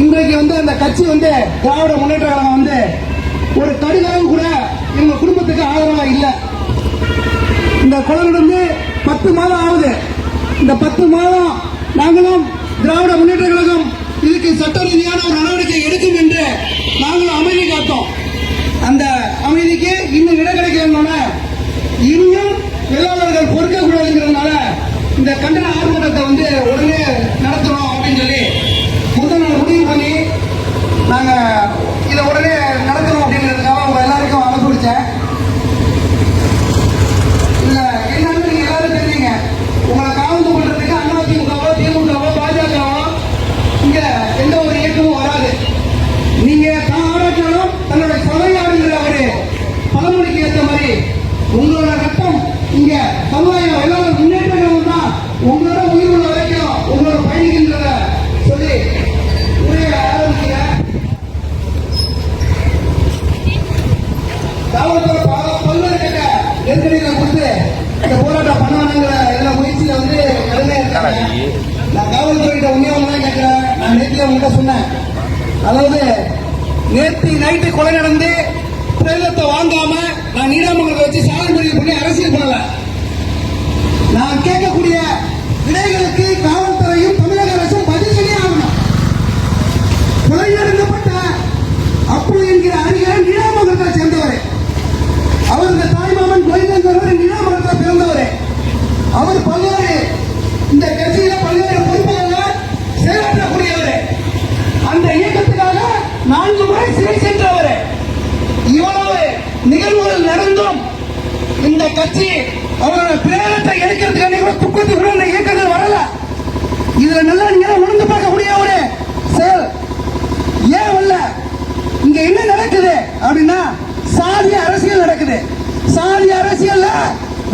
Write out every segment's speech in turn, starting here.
இன்றைக்கு வந்து அந்த கட்சி வந்து திராவிட முன்னேற்ற கழகம் வந்து ஒரு கடுகளவு கூட எங்க குடும்பத்துக்கு ஆதரவா இல்லை. இந்த குழந்தை வந்து பத்து மாதம் ஆகுது. இந்த பத்து மாதம் நாங்களும் திராவிட முன்னேற்ற கழகம் இதுக்கு சட்ட ரீதியான ஒரு நடவடிக்கை எடுக்கும் என்று நாங்களும் அமைதி காத்தோம். அந்த அமைதிக்கு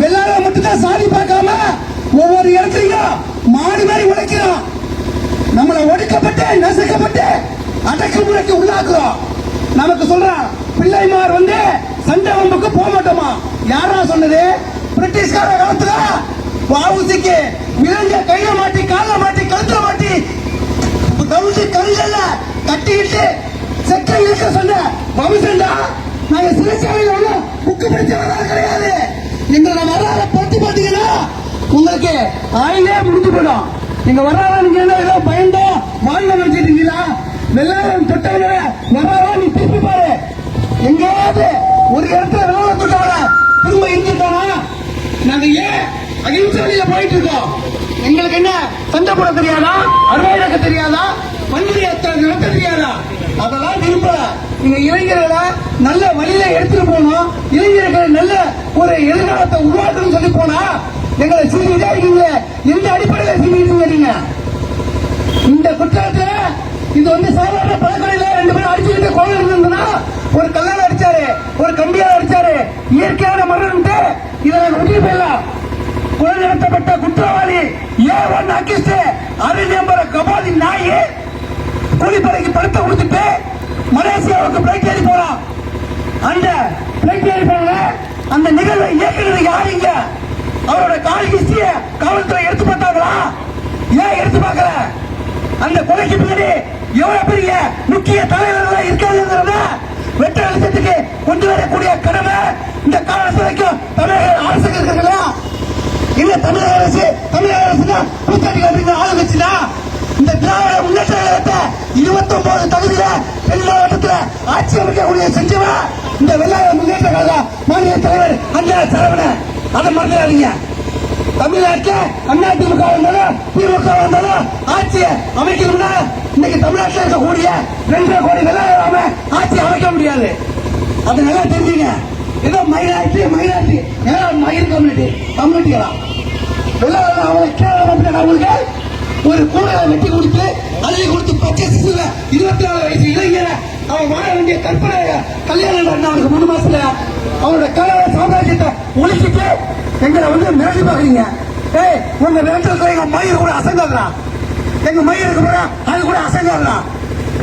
வெள்ளாள மட்டும்தான் சாதி பார்க்காம ஒவ்வொரு இடத்துலையும் மாடு மாதிரி உழைக்கிறோம். நம்மளை ஒடுக்கப்பட்டு நசுக்கப்பட்டு அடக்குமுறைக்கு உள்ளாக்குறோம். நமக்கு சொல்றான் பிள்ளைமார் வந்து சண்டை வம்புக்கு போக மாட்டோமா? யாரா சொன்னது? பிரிட்டிஷ்கார காலத்துல வாவுசிக்கு விலங்க கையில மாட்டி கால மாட்டி கழுத்துல மாட்டி கவுசி கல்லல்ல கட்டிக்கிட்டு செக்க இருக்க சொன்ன வம்சண்டா நாங்க சிறைச்சாலையில ஒண்ணு புக்கு பிடிச்ச வரலாறு கிடையாது. எங்களோட வரலாறு பத்தி பாத்தீங்கன்னா உங்களுக்கு ஆயிலே முடிஞ்சு போயிடும். நீங்க வரலாறு நீங்க என்ன ஏதோ பயந்தோ வாழ்ந்த நினைச்சிட்டீங்களா வெள்ளாரம் தொட்டவங்கள வரலாறு நீ திருப்பி பாரு. எங்கேயாவது ஒரு இடத்துல வெள்ளாரம் தொட்டவங்கள திரும்ப இருந்துட்டானா நாங்க ஏன் அகிம்சை வழியில போயிட்டு இருக்கோம்? எங்களுக்கு என்ன சண்டை போட தெரியாதா? அறுவாயிரக்க தெரியாதா? வன்முறை நடத்த தெரியாதா? அதெல்லாம் விரும்பல. நீங்க இளைஞர்களை நல்ல வழியில எடுத்துட்டு போகணும். இளைஞர்கள் நல்ல ஒரு எதிர்காலத்தை உருவாக்கணும்னு சொல்லி போனா எங்களை சிரிக்கிட்டே இருக்கீங்க எந்த அடிப்படையில் சிரிக்கிறீங்க நீங்க? இந்த குற்றத்துல இது வந்து சாதாரண பழக்கடையில ரெண்டு பேரும் அடிச்சுக்கிட்டு கோவில் இருந்ததுன்னா ஒரு கல்லால் அடிச்சாரு ஒரு கம்பியால் அடிச்சாரு. இயற்கையான மரணம்ட்டு இதை நாங்கள் உதவி போயிடலாம். கொலை நடத்தப்பட்ட குற்றவாளி ஏ ஒன் அக்கிஸ்ட் அரிஞ்சம்பர கபாலி நாயே கூலிப்படைக்கு படத்தை கொடுத்துட்டு மலேசியாவுக்கு பிளைட் ஏறி போறான். அந்த பிளைட் ஏறி போன அந்த நிகழ்வை இயக்குறது யாருங்க அவரோட கால் ஹிஸ்டரிய காவல்துறை எடுத்து பார்த்தாங்களா ஏன் எடுத்து பார்க்கல? அந்த கொலைக்கு பின்னாடி எவ்வளவு பெரிய முக்கிய தலைவர்கள் இருக்காதுங்கிறத வெட்ட அழுத்தத்துக்கு கொண்டு வரக்கூடிய கடமை இந்த காலத்துறைக்கும் தமிழக அரசுக்கு இருக்குங்களா இல்ல தமிழக அரசு தமிழக அரசு தான் கூத்தாடி ஆளுங்கட்சி தான் இந்த திராவிட இருபத்தி ஒன்பது தகுதியில தென் ஆட்சி அமைக்கக்கூடிய செஞ்சவன் இந்த வெள்ளாய முன்னேற்ற கழக மாநில தலைவர் அண்ணா சரவண அதை மறந்துடாதீங்க. தமிழ்நாட்டில் அதிமுக வந்தாலும் திமுக வந்தாலும் ஆட்சியை அமைக்கணும்னா இன்னைக்கு தமிழ்நாட்டில் இருக்கக்கூடிய ரெண்டரை கோடி வெள்ளாம ஆட்சி அமைக்க முடியாது. அது நல்லா தெரிஞ்சுங்க. ஏதோ மைனாரிட்டி மைனாரிட்டி ஏதோ மயிர் கம்யூனிட்டி கம்யூனிட்டிகளா வெள்ளாள அவங்க கேரள அவங்களுக்கு ஒரு கூடலை வெட்டி கொடுத்து அள்ளி கொடுத்து வேண்டிய கற்பனை கல்யாணம் அவனுக்கு மூணு மாசத்துல அவனோட கலவர சாம்ராஜ்யத்தை ஒழிச்சுட்டு எங்களை வந்து மிரட்டி பாக்குறீங்க ஏய் உங்க வேண்டத்துல எங்க மயிர் கூட அசங்காதுடா. எங்க மயிர் இருக்கு போற அது கூட அசங்காதுடா.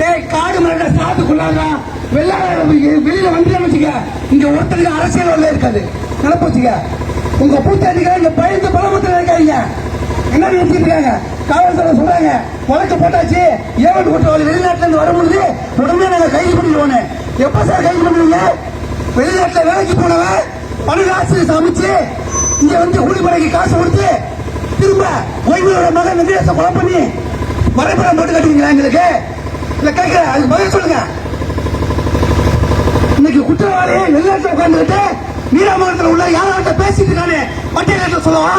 ஏய் காடு மிரட்ட சாத்துக்குள்ளாங்க வெள்ளாட வெளியில வந்து வச்சுக்க இங்க ஒருத்தருக்கு அரசியல் உள்ள இருக்காது. நினைப்போச்சுங்க உங்க பூத்தாண்டிகளை இங்க பயந்து பலமத்தில் இருக்காங்க என்ன எடுத்துருக்காங்க காவல்துறை சொல்றாங்க வழக்கு போட்டாச்சு. ஏவல் குற்றவாளி வெளிநாட்டுல இருந்து வரும்பொழுது உடனே நாங்க கைது பண்ணிடுவோம் எப்ப சார் கைது பண்ணுவீங்க? வெளிநாட்டுல வேலைக்கு போனவன் பணக்காசு சமைச்சு இங்க வந்து கூலிப்படைக்கு காசு கொடுத்து திரும்ப ஓய்வுகளோட மகன் வெங்கடேச கொலை பண்ணி வரைபடம் போட்டு கட்டுவீங்களா எங்களுக்கு? இல்ல கேட்கிறேன் அதுக்கு பதில் சொல்லுங்க. இன்னைக்கு குற்றவாளி வெளிநாட்டுல உட்கார்ந்துட்டு நீராமங்கலத்தில் உள்ள யாராட்ட பேசிட்டு இருக்கானே பட்டியலில் சொல்லவா?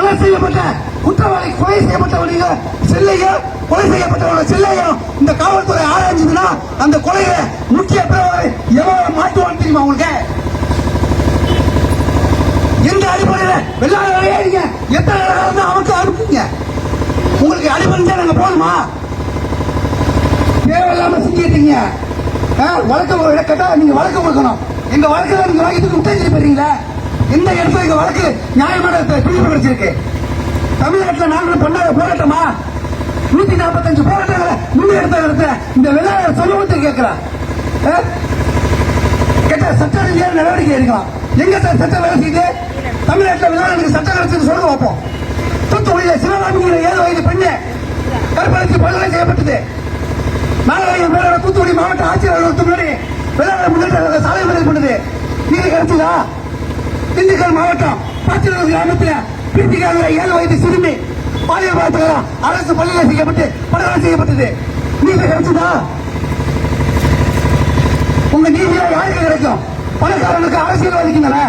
கொலை செய்யப்பட்ட குற்றவாளி கொலை செய்யப்பட்டவனுங்க செல்லையும் கொலை செய்யப்பட்டவனோட செல்லையும் இந்த காவல்துறை ஆராய்ஞ்சதுன்னா அந்த கொலையை முக்கிய பிரபலம் எவ்வளவு மாட்டுவான்னு தெரியுமா உங்களுக்கு? எந்த அடிப்படையில்? வெள்ளாளர்களே நீங்க? எத்தனை நேரம் தான் அவனுக்கு அனுப்புங்க உங்களுக்கு அடிப்படை நாங்க போகணுமா? தேவையில்லாம செஞ்சிட்டீங்க வழக்கம் ஒரு கேட்டா நீங்க வழக்கம் கொடுக்கணும். எங்க வழக்குல நீங்க வாங்கிட்டு உத்தேஜி போறீங்களா இந்த இடத்துல இந்த வழக்கு நியாயமான பிரிவு கிடைச்சிருக்கு தமிழ்நாட்டில் நாங்களும் பண்ணாத போராட்டமா? நூத்தி நாற்பத்தஞ்சு போராட்டங்களை முன்னெடுத்த இடத்துல இந்த விளையாட சமூகத்தை கேட்கிறேன் கேட்ட சட்ட ரீதியான நடவடிக்கை எடுக்கலாம். எங்க சார் சட்டம் வேலை செய்யுது தமிழ்நாட்டில் விளையாடுறதுக்கு சட்டம் கிடைச்சது சொல்ல வைப்போம் தூத்துக்குடியில் சிவகாமிங்கிற ஏழு வயது பெண்ணு கற்பழித்து படுகொலை செய்யப்பட்டது. நாகரிகம் மேலோட தூத்துக்குடி மாவட்ட ஆட்சியர் அலுவலகத்துக்கு முன்னாடி விளையாட முன்னேற்ற சாலை மறியல் பண்ணுது நீங்க கிடைச்சதா திண்டுக்கல் மாவட்டம் பாத்திரூர் கிராமத்தில் பிரீத்திகாங்கிற ஏழு வயது சிறுமி பாலியல் பாலத்துக்காரா அரசு பள்ளியில் செய்யப்பட்டு படுகொலை செய்யப்பட்டது. நீதி கிடைச்சதா உங்க நீதியா யாருக்கு கிடைக்கும். பணக்காரனுக்கு அரசியல் தானே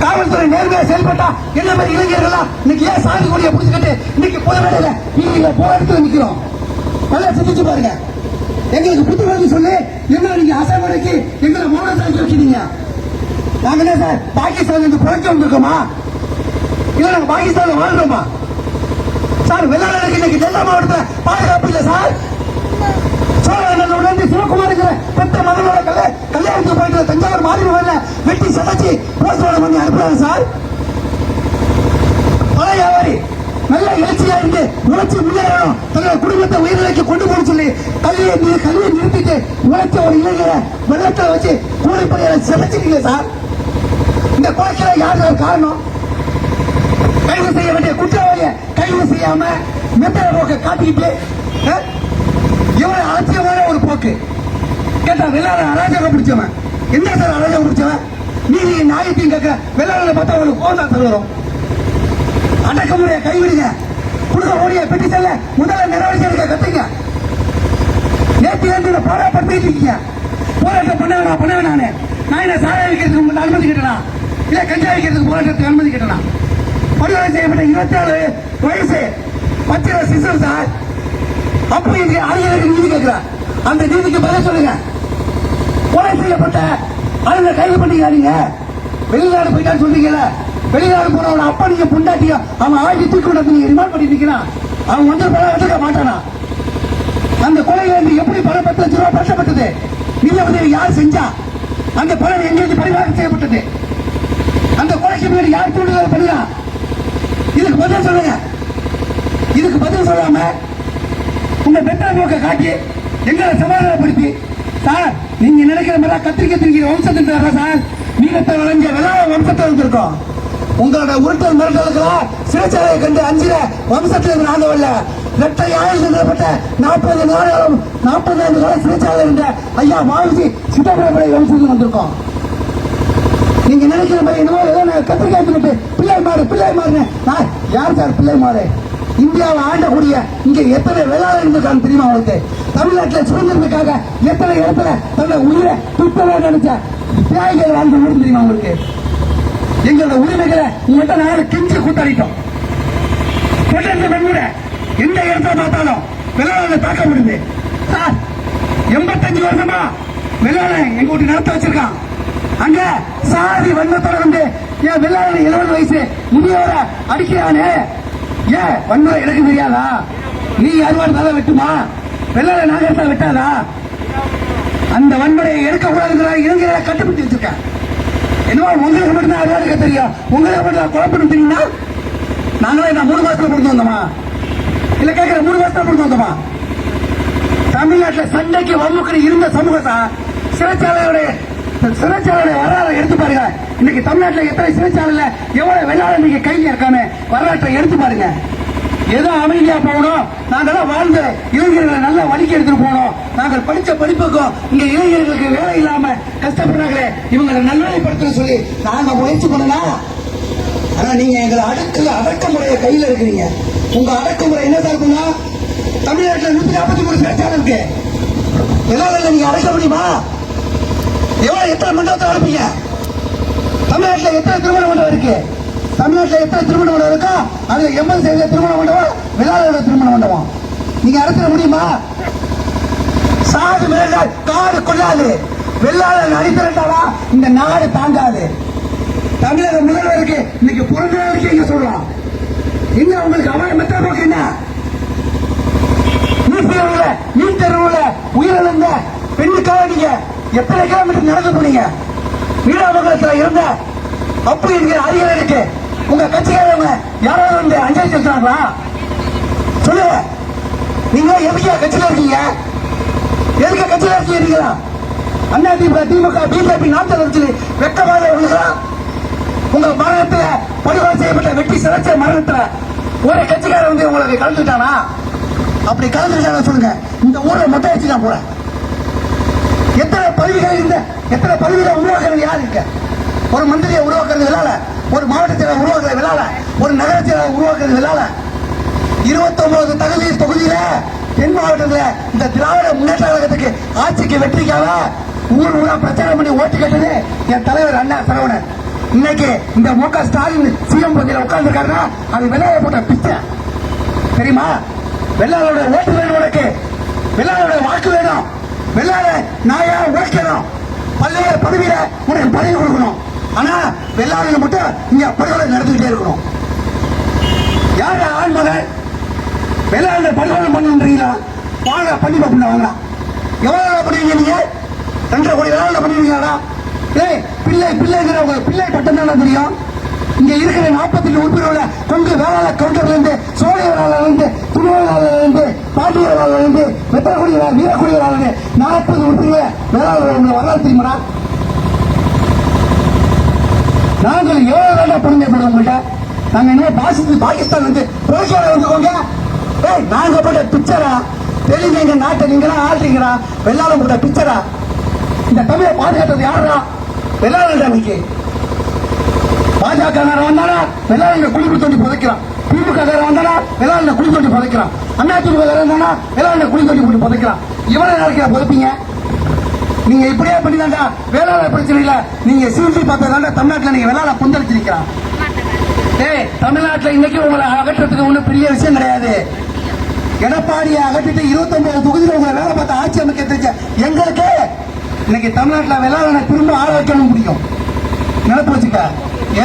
காவல்துறை நேர்மையா செயல்பட்டா என்ன மாதிரி இளைஞர்களா இன்னைக்கு ஏன் சாதி கொடியை புடிச்சுக்கிட்டு இன்னைக்கு போராடல நீங்க போராட்டத்தில் நிக்கிறோம்? நல்லா சிந்திச்சு பாருங்க. எங்களுக்கு புத்துணர்வு சொல்லி என்ன நீங்க அசைமுறைக்கு எங்களை மௌனத்தாக்கி வச்சிருக்கீங்க நாங்க என்ன சார் பாகிஸ்தான் இருந்து புழைக்க வந்திருக்கோமா? இல்ல நாங்க பாகிஸ்தான்ல வாழ்றோமா சார் வெள்ளாளருக்கு இன்னைக்கு டெல்டா மாவட்டத்தில் பாதுகாப்பு இல்லை சார். சோழனோட இருந்து சிவகுமாருங்கிற பெத்த மகனோட கல்ல கல்யாணத்துக்கு போயிட்டு தஞ்சாவூர் மாதிரி வரல வெட்டி சதைச்சு போஸ்ட்மார்ட்டம் பண்ணி அனுப்புறாங்க சார். பல வியாபாரி நல்ல எழுச்சியா இருந்து உழைச்சி முன்னேறணும். தன்னோட குடும்பத்தை உயிரிழக்க கொண்டு போக சொல்லி கல்வியை நிறு- கல்வியை நிறுத்திட்டு உழைச்ச ஒரு இளைஞரை வெள்ளத்தை வச்சு கூலிப்படையில சிதைச்சிட்டீங்க சார். இந்த கொலைக்கு யார் காரணம்? கைது செய்ய வேண்டிய குற்றவாளியை கைது செய்யாம மெத்தட போக்க காட்டிக்கிட்டு அஹ், இவன் அலட்சியமான ஒரு போக்கு. கேட்டா வெள்ளாட அராஜகம் பிடிச்சவன். என்ன சார் அராஜகம் பிடிச்சவன்? நீதி நியாயத்தையும் கேட்க வெள்ளாட பார்த்தா அவனுக்கு கோவம் தான் சார் வரும். அடக்குமுறையை கைவிடுங்க. கொடுக்க ஓடிய பெட்டி செல்ல முதல்ல நடவடிக்கை எடுக்க கத்துங்க நேற்று இருந்து பாராப்படுத்திட்டு இருக்கீங்க. போராட்டம் பண்ண வேணாம் பண்ண வேணானே நான் என்ன சாராய வைக்கிறதுக்கு உங்களுக்கு அனுமதி கேட்டனா? இல்லை கஞ்சா வைக்கிறதுக்கு போராட்டத்துக்கு அனுமதி கேட்டனா படுகொலை செய்யப்பட்ட இருபத்தாலு வயசு பத்திர சிசர் சார் அப்போ இதுக்கு அறிஞருக்கு நீதி கேட்கிறார். அந்த நீதிக்கு பதில் சொல்லுங்க. கொலை செய்யப்பட்ட அதுல கைது பண்ணிக்காதீங்க நீங்க. வெளிநாடு போயிட்டான்னு சொல்றீங்கல்ல. வெளிநாடு போனவன அப்பா நீங்க புண்டாட்டியா? அவன் ஆட்சி தூக்கி விட நீங்க ரிமாண்ட் பண்ணி நிக்கிறான் அவன் வந்து பணம் எடுக்க மாட்டானா? அந்த கொலையில இருந்து எப்படி பல பத்து லட்சம் ரூபாய் பற்றப்பட்டது நீங்க வந்து யார் செஞ்சா? அந்த பணம் எங்கிருந்து பரிமாற்றம் செய்யப்பட்டது. அந்த கொலைக்கு முன்னாடி யார் தூண்டுதல் பண்ணுறா இதுக்கு பதில் சொல்லுங்க. இதுக்கு பதில் சொல்லாம உங்க பெற்ற நோக்க காட்டி எங்களை சமாதானப்படுத்தி. சார் நீங்க நினைக்கிற மாதிரி கத்திரிக்கை திரிக்கிற வம்சத்தின் வர்ற சார்? நீளத்தை வளைஞ்ச வெள்ளாள வம்சத்தை வந்திருக்கோம் உங்களோட உருட்டல் மிரட்டலுக்கெல்லாம் சிறைச்சாலையை கண்டு அஞ்சில வம்சத்தில் இருந்து நாங்க இரட்டை ரெட்டை ஆயுள் நிறுவப்பட்ட நாற்பது நாள் நாற்பது ஐந்து காலம் சிறைச்சாலை இருந்த ஐயா மாவிஜி சிதம்பரம் வம்சத்தில் வந்திருக்கோம். நீங்க நினைக்கிற மாதிரி என்னமோ ஏதோ நான் கத்திரிக்காய் தின்னுட்டு பிள்ளை மாறு பிள்ளை மாறுன்னு. யார் சார் பிள்ளை மாறு? இந்தியாவை ஆண்டக்கூடிய இங்க எத்தனை வேளாண் இருந்திருக்காங்க தெரியுமா அவங்களுக்கு தமிழ்நாட்டில் சுதந்திரத்துக்காக எத்தனை இடத்துல தன்னை உயிரை துப்பவே நினைச்ச தியாகிகள் வாழ்ந்த ஊர் தெரியுமா அவங்களுக்கு எங்களோட உரிமைகளை உங்கள்கிட்ட நாங்கள் கிஞ்சி கூட்டாடிட்டோம் தொடர்ந்து எந்த இடத்துல பார்த்தாலும் வேளாண் தாக்க முடியுது. சார் எண்பத்தஞ்சு வருஷமா வேளாண் எங்க வீட்டு நடத்த வச்சிருக்கான். அங்க சாதி வன்மத்தோட வந்து ஏன் வெள்ளாளன் எழுபது வயசு முதியோர அடிக்கிறானே. ஏன் வன்முறை எனக்கு தெரியாதா? நீ அறுவாடு தலை வெட்டுமா? வெள்ளாள நாகரத்தை வெட்டாதா? அந்த வன்முறையை எடுக்கக்கூடாதுங்கிற இளைஞர்களை கட்டுப்படுத்தி வச்சிருக்கேன். என்னவோ உங்களுக்கு மட்டும்தான் அறுவாடுக்க தெரியும். உங்களுக்கு மட்டும் குழப்பம் தெரியுமா நாங்களே நான் மூணு மாசத்துல கொடுத்து வந்தோமா? இல்ல கேட்கிற மூணு மாசத்துல கொடுத்து வந்தோமா? தமிழ்நாட்டில் சண்டைக்கு வன்முறை இருந்த சமூகத்தான் சிறைச்சாலையுடைய சிறைச்சாலை சிறைச்சாலையில வரலாறு எடுத்து பாருங்க. இன்னைக்கு தமிழ்நாட்டில் எத்தனை சிறைச்சாலையில் எவ்வளவு வெளியாளர் இன்னைக்கு கையில் இருக்கான்னு வரலாற்றை எடுத்து பாருங்க. ஏதோ அமைதியா போகணும். நாங்கெல்லாம் வாழ்ந்த இளைஞர்களை நல்ல வழிக்கு எடுத்துட்டு போகணும். நாங்கள் படிச்ச படிப்புக்கும் இங்க இளைஞர்களுக்கு வேலை இல்லாம கஷ்டப்படுறாங்களே இவங்களை நல்வழிப்படுத்த சொல்லி நாங்க முயற்சி பண்ணலாம் ஆனா நீங்க எங்களை அடக்கல அடக்குமுறையை கையில இருக்கிறீங்க உங்க அடக்குமுறை என்ன இருக்குன்னா தமிழ்நாட்டில் நூத்தி நாற்பத்தி மூணு சிறைச்சாலை இருக்கு. எல்லாரும் நீங்க அடைக்க முடியுமா? எவ்வளவு எத்தனை மண்டபத்தை அனுப்பிங்க தமிழ்நாட்டுல எத்தனை திருமண மண்டபம் இருக்கு? தமிழ்நாட்டுல எத்தனை திருமண மண்டபம் இருக்கோ? அதுல எண்பது சதவீத திருமண மண்டபம் விழாவோட திருமண மண்டபம். நீங்க அடக்க முடியுமா? சாது மிளகாய் காடு கொள்ளாது. வெள்ளாளர் அடித்திரண்டாலா இந்த நாடு தாங்காது. தமிழக முதல்வருக்கு இன்னைக்கு பிறந்த நாளுக்கு எங்க சொல்லலாம். இன்னும் உங்களுக்கு அவரை மெத்த போக்கு என்ன நீட் தேர்வுல நீட் தேர்வுல உயிரிழந்த பெண்ணுக்காக நீங்க எத்தனை கிலோமீட்டர் நடந்து போனீங்க? வீடாமங்கலத்தில் இருந்த அப்பு என்கிற அதிகாரிக்கு உங்க கட்சிக்காரவங்க யாராவது வந்து அஞ்சலி செலுத்தினாங்களா? சொல்லுங்க. நீங்க எதுக்கா கட்சியில இருக்கீங்க? எதுக்கு கட்சியில இருக்கீங்களா அண்ணா திமுக திமுக பிஜேபி நாட்டில் வச்சு வெக்கமாக உள்ளதா உங்க மரணத்துல படுகொலை செய்யப்பட்ட வெட்டி சிறைச்ச மரணத்துல ஒரு கட்சிக்காரன் வந்து உங்களுக்கு கலந்துட்டானா அப்படி கலந்துட்டானா சொல்லுங்க. இந்த ஊர்ல மொட்டை வச்சு நான் போறேன். எத்தனை பதவிகள் இந்த எத்தனை பதவிகளை உருவாக்குறது யார் இருக்க ஒரு மந்திரியை உருவாக்குறது விழால ஒரு மாவட்டத்தில் உருவாக்குறது விழால ஒரு நகரத்தில் உருவாக்குறது விழால. இருபத்தொன்பது தகுதி தொகுதியில தென் மாவட்டத்தில் இந்த திராவிட முன்னேற்ற கழகத்துக்கு ஆட்சிக்கு வெற்றிக்காக ஊர் ஊரா பிரச்சாரம் பண்ணி ஓட்டு கேட்டது என் தலைவர் அண்ணா சரவணன். இன்னைக்கு இந்த மு க ஸ்டாலின் சிஎம் பகுதியில் உட்கார்ந்துருக்காருன்னா அது விலையை போட்ட பிச்சை. தெரியுமா? வெள்ளாளோட ஓட்டு வேணும் உனக்கு வெள்ளாளோட வாக்கு வேணும். வெள்ளாள நாயா உழைக்கணும் பல்வேறு பதவியில உனக்கு பதவி கொடுக்கணும். ஆனா வெள்ளாளர்கள் மட்டும் இங்க படுகொலை நடந்துகிட்டே இருக்கணும். யார் ஆண்மகன் வெள்ளாள படுகொலை பண்ணுன்றீங்களா? வாங்க பண்ணி பார்ப்போம் வாங்கலாம். எவ்வளவு பண்ணுவீங்க நீங்க? ரெண்டரை கோடி நாள் பண்ணுவீங்களாடா ஏய் பிள்ளை பிள்ளைங்கிறவங்க பிள்ளை பட்டம் தானே தெரியும். இங்க இருக்கிற நாற்பத்தெட்டு உறுப்பினர்கள கொங்கு வேளாள கவுண்டர்ல இருந்து சோழ வேளாளர் இருந்து துணை இருந்து பாண்டிய வேளாளர் இருந்து வெத்தரக்குடி வேளாளர் வீரக்குடி வேளாளர் நாற்பது உறுப்பினர் வேளாளர் வரலாறு தெரியுமா நாங்கள் எவ்வளவு வேண்டாம் பொறுமைப்படும் உங்கள்கிட்ட? நாங்க என்ன பாசித்து பாகிஸ்தான் வந்து ரோஷியால வந்துக்கோங்க ஏய் நாங்க போட்ட பிக்சரா தெலுங்கு எங்க நாட்டை நீங்களா ஆள்றீங்களா வெள்ளாளம் போட்ட பிக்சரா இந்த தமிழை பாதுகாத்தது யாரா வெள்ளாளம் அன்னைக்கு பாஜக வந்தானா? வெள்ளாளங்க குளிப்பு தோண்டி புதைக்கிறான். திமுக வந்தானா? வெள்ளாளங்க குழி தோண்டி புதைக்கிறான். அண்ணா திமுக வந்தானா? வெள்ளாளங்க குழி தோண்டி போட்டு புதைக்கிறான். இவரை நாளைக்கு புதைப்பீங்க? நீங்க இப்படியே பண்ணிதாண்டா வேளாண் பிரச்சனை இல்ல. நீங்க சிவில்சி பார்த்ததாண்டா தமிழ்நாட்டில் நீங்க வேளாண் கொந்தளிச்சு ஏய் தமிழ்நாட்டில் இன்னைக்கு உங்களை அகற்றத்துக்கு ஒன்றும் பெரிய விஷயம் கிடையாது. எடப்பாடியை அகற்றிட்டு இருபத்தொன்பது தொகுதியில் உங்களை வேலை பார்த்து ஆட்சி அமைக்க தெரிஞ்ச எங்களுக்கு இன்னைக்கு தமிழ்நாட்டில் வேளாண் திரும்ப ஆள வைக்கணும் முடியும். நினைப்பு வச்சுக்க.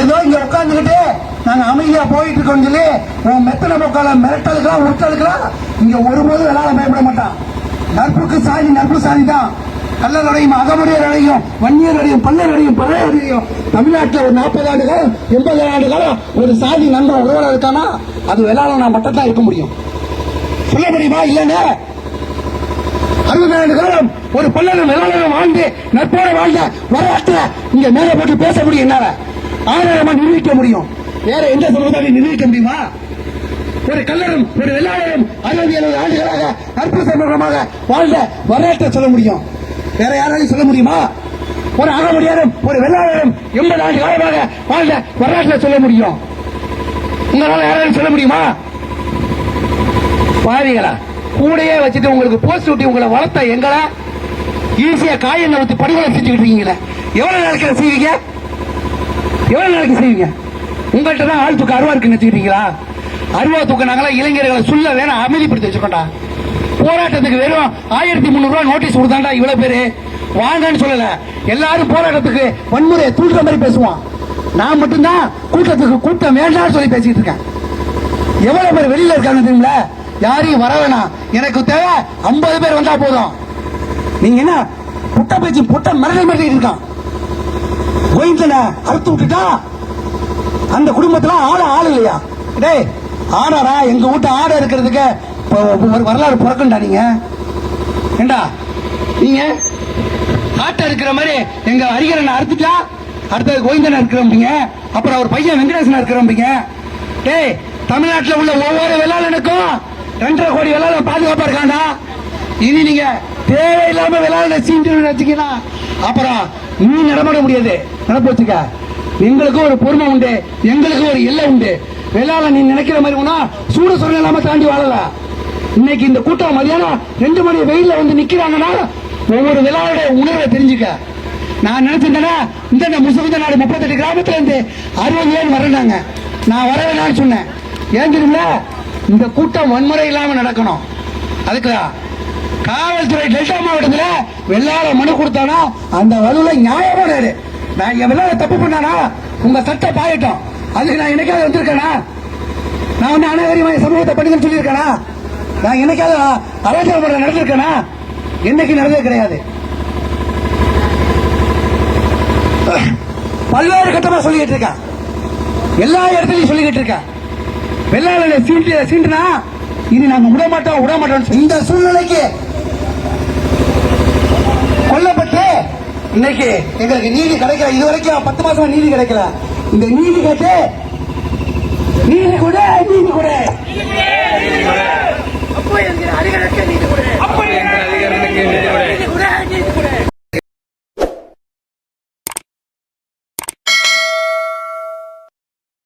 ஏதோ இங்க உட்காந்துக்கிட்டு நாங்க அமைதியா போயிட்டு இருக்கோம்னு சொல்லி உன் மெத்தனை பக்கம் மிரட்டலுக்கெல்லாம் உருட்டலுக்கெல்லாம் இங்க ஒருபோதும் வேளாண் பயப்பட மாட்டான். நட்புக்கு சாதி நட்பு சாதி தான். கல்லறையும் அகமுடையர் அடையும் வன்னியர் அடையும் பல்லர் அடையும் பழைய அடையும். தமிழ்நாட்டில் ஒரு நாற்பது ஆண்டு காலம் எண்பது ஆண்டு காலம் ஒரு சாதி நண்பன் உறவர இருக்கானா? அது வேளாண் நான் மட்டும் தான் இருக்க முடியும். சொல்ல முடியுமா? இல்லைன்னு? அறுபது ஆண்டு காலம் ஒரு பல்லரும் வெள்ளாளரும் வாழ்ந்து நட்போட வாழ்ந்த வரலாற்ற இங்க மேலே போட்டு பேச முடியும் என்னால. ஆதாரமா நிரூபிக்க முடியும். வேற எந்த சமுதாயம் நிரூபிக்க முடியுமா? ஒரு கல்லரும் ஒரு வெள்ளாளரும் அறுபது எழுபது ஆண்டுகளாக அற்புத சமூகமாக வாழ்ந்த வரலாற்றை சொல்ல முடியும். வேற யாராலையும் சொல்ல முடியுமா? ஒரு அகமுடியாரும் ஒரு வெள்ளாளரும் எண்பது ஆண்டு காலமாக வாழ்ந்த வரலாற்றை சொல்ல முடியும். உங்களால யாராலையும் சொல்ல முடியுமா? பாவிகளா கூடையே வச்சுட்டு உங்களுக்கு போஸ்ட் ஊட்டி உங்களை வளர்த்த எங்களா ஈஸியா காயங்களை ஊத்தி படுகொலை செஞ்சுக்கிட்டு இருக்கீங்களே. எவ்வளவு நாளைக்கு செய்வீங்க? எவ்வளவு நாளைக்கு செய்வீங்க? உங்கள்கிட்ட தான் ஆள் தூக்க அருவா இருக்குன்னு வச்சுக்கிட்டீங்களா? அருவா தூக்கினாங்களா இளைஞர்களை சொல்ல வேணாம் அமைதிப்படுத்தி வச்சுக்கோண்டா. போராட்டத்துக்கு வெறும் ஆயிரத்தி முந்நூறு நோட்டீஸ் கொடுத்தாண்டா இவ்வளவு பேரு? வாங்கன்னு சொல்லல. எல்லாரும் போராட்டத்துக்கு வன்முறையை தூண்டுற மாதிரி பேசுவான் நான் மட்டும்தான் கூட்டத்துக்கு கூட்டம் வேண்டாம்னு சொல்லி பேசிட்டு இருக்கேன். எவ்வளவு பேர் வெளியில இருக்காங்க தெரியுங்களா யாரையும் வர வேணாம். எனக்கு தேவை ஐம்பது பேர் வந்தா போதும். நீங்க என்ன புட்ட பேச்சு புட்ட மிரட்டல் மிரட்டிட்டு இருக்கான். கோயிந்தனை அறுத்து விட்டுட்டா அந்த குடும்பத்துல ஆட ஆள் இல்லையா? டேய் ஆடாரா எங்க வீட்டு ஆடை இருக்கிறதுக்கு இப்போ ஒரு வரலாறு பிறக்கண்டா நீங்க. ஏண்டா? நீங்க காட்டை இருக்கிற மாதிரி எங்க அரிகரனை அறுத்துட்டா அடுத்தது கோவிந்தன் இருக்கிறோம்பீங்க அப்புறம் அவர் பையன் வெங்கடேசன் இருக்கிறோம்பீங்க டேய் தமிழ்நாட்டில் உள்ள ஒவ்வொரு வெள்ளாளனுக்கும் ரெண்டரை கோடி வெள்ளாளன் பாதுகாப்பா இருக்காண்டா இனி நீங்க தேவையில்லாம விளையாட சீண்டு வச்சுக்கீங்கன்னா அப்புறம் நீ நடமாட முடியாது. நினப்பு எங்களுக்கும் ஒரு பொறுமை உண்டு. எங்களுக்கும் ஒரு எல்லை உண்டு. விளையாட நீ நினைக்கிற மாதிரி போனா சூட சொல்ல இல்லாம தாண்டி வாழல. இன்னைக்கு இந்த கூட்டம் மதியானம் ரெண்டு மணி வெயில வந்து நிக்கிறாங்கன்னா ஒவ்வொரு வெள்ளாளுடைய உணர்வை தெரிஞ்சுக்க. நான் நினைச்சிருந்தேன்னா இந்த முசுகுந்த நாடு முப்பத்தெட்டு கிராமத்துல இருந்து அறுபது பேர் வரேனாங்க நான் வரவேணான்னு சொன்னேன். ஏன் தெரியுங்களா இந்த கூட்டம் வன்முறை இல்லாம நடக்கணும். அதுக்குதான். காவல்துறை டெல்டா மாவட்டத்தில் வெள்ளாள மனு கொடுத்தானா? அந்த வலுவில் நியாயமானாரு நான் என் வெள்ளாள தப்பு பண்ணானா? உங்க சட்டை பாயட்டும். அதுக்கு நான் என்னைக்காவது வந்திருக்கேனா? நான் வந்து அநாகரிகமாக சமூகத்தை பண்ணுங்கன்னு சொல்லியிருக்கேனா? நான் என்னைக்காவது அராஜக முறை நடந்திருக்கேனா? என்னைக்கு நடந்தது கிடையாது. பல்வேறு கட்டமா சொல்லிக்கிட்டு இருக்கேன் எல்லா இடத்துலையும் சொல்லிக்கிட்டு இருக்கேன் வெள்ளாளனை சீண்டு சீண்டுனா இனி நாங்க விட மாட்டோம் விட மாட்டோம் இந்த சூழ்நிலைக்கு கொல்லப்பட்டு இன்னைக்கு எங்களுக்கு நீதி கிடைக்கல. இது வரைக்கும் பத்து மாசமா நீதி கிடைக்கல. இந்த நீதி கேட்டு நீதி கூட நீதி கூட. அப்போ என்கிற அதிகாரத்தை நீதி கூட. அப்போ என்கிற அதிகாரத்தை நீதி கூட.